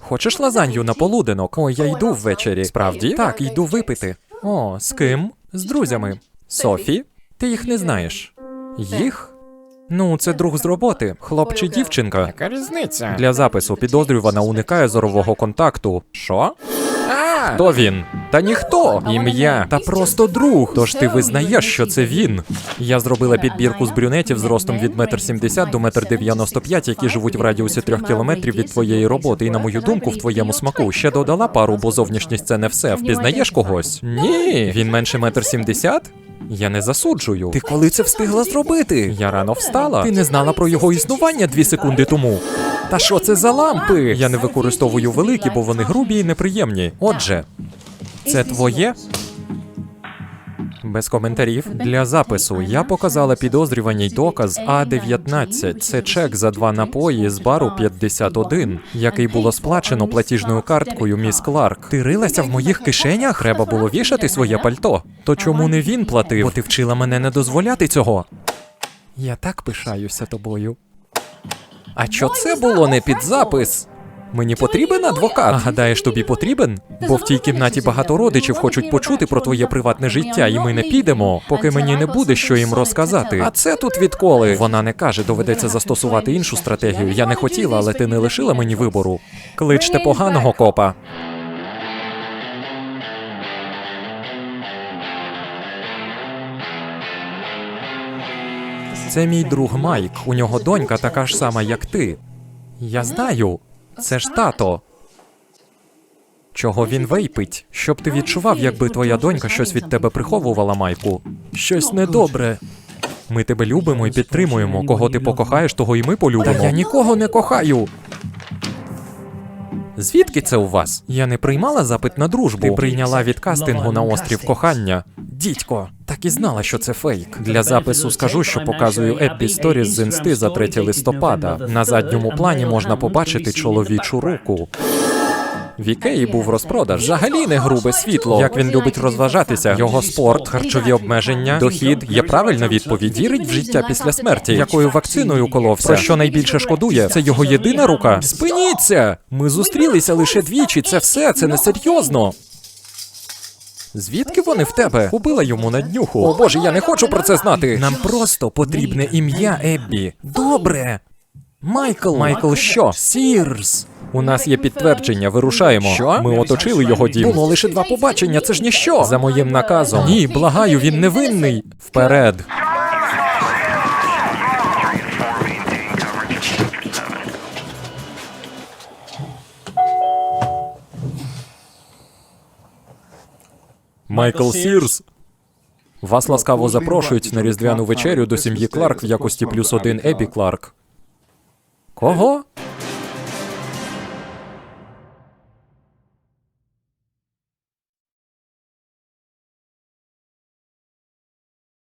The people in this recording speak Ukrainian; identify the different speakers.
Speaker 1: Хочеш лазанью на полуденок? О, я йду ввечері. Справді? Так, йду випити. О, з ким? З друзями. Софі? Ти їх не знаєш. Їх? Ну, це друг з роботи, хлоп чи дівчинка.
Speaker 2: Яка різниця?
Speaker 1: Для запису підозрювана уникає зорового контакту. Що?
Speaker 2: А,
Speaker 1: Хто він? Та ніхто. Ім'я. Та просто друг. Тож ти визнаєш, що це він. Я зробила підбірку з брюнетів з ростом від 1,70 м до 1,95 м, які живуть в радіусі трьох кілометрів від твоєї роботи. І на мою думку, в твоєму смаку ще додала пару, бо зовнішність це не все. Впізнаєш когось? Ні. Він менше 1,70 м? Я не засуджую. Ти коли це встигла зробити? Я рано встала. Ти не знала про його існування дві секунди тому. Та що це за лампи? Я не використовую великі, бо вони грубі і неприємні. Отже, це твоє? Без коментарів. Для запису я показала підозрюваній доказ А19. Це чек за два напої з бару 51, який було сплачено платіжною карткою міс Кларк. Ти рилася в моїх кишенях? Треба було вішати своє пальто. То чому не він платив? Бо ти вчила мене не дозволяти цього. Я так пишаюся тобою. А що це було не під запис? Мені потрібен адвокат. А гадаєш, тобі потрібен? Бо в тій кімнаті багато родичів хочуть почути про твоє приватне життя, і ми не підемо, поки мені не буде що їм розказати. А це тут відколи. Вона не каже, доведеться застосувати іншу стратегію. Я не хотіла, але ти не лишила мені вибору. Кличте поганого копа. Це мій друг Майк. У нього донька така ж сама, як ти. Я знаю. Це ж тато. Чого він вейпить? Щоб ти відчував, якби твоя донька щось від тебе приховувала, Майку. Щось недобре. Ми тебе любимо і підтримуємо. Кого ти покохаєш, того і ми полюбимо. Та я нікого не кохаю. Звідки це у вас? Я не приймала запит на дружбу. Ти прийняла від кастингу на острів кохання. Дідько, так і знала, що це фейк. Для запису скажу, що показую Еппі Сторіс з інсти за 3 листопада. На задньому плані можна побачити чоловічу руку. В Ікеї був розпродаж. Взагалі не грубе світло. Як він любить розважатися. Його спорт, харчові обмеження, дохід є правильна відповідь. Вірить в життя після смерті. Якою вакциною коловся? Про що найбільше шкодує? Це його єдина рука. Спиніться! Ми зустрілися лише двічі. Це все, це несерйозно. Звідки вони в тебе? Убила йому на днюху. О боже, я не хочу про це знати. Нам просто потрібне ім'я Еббі. Добре. Майкл. Майкл що? Сірс. У нас є підтвердження, вирушаємо. Що? Ми оточили його дім. Було лише два побачення, це ж ніщо. За моїм наказом. Ні, благаю, він невинний. Вперед. Майкл Сірс. Вас ласкаво запрошують на різдвяну вечерю до сім'ї Кларк в якості плюс один Ебі Кларк. Кого?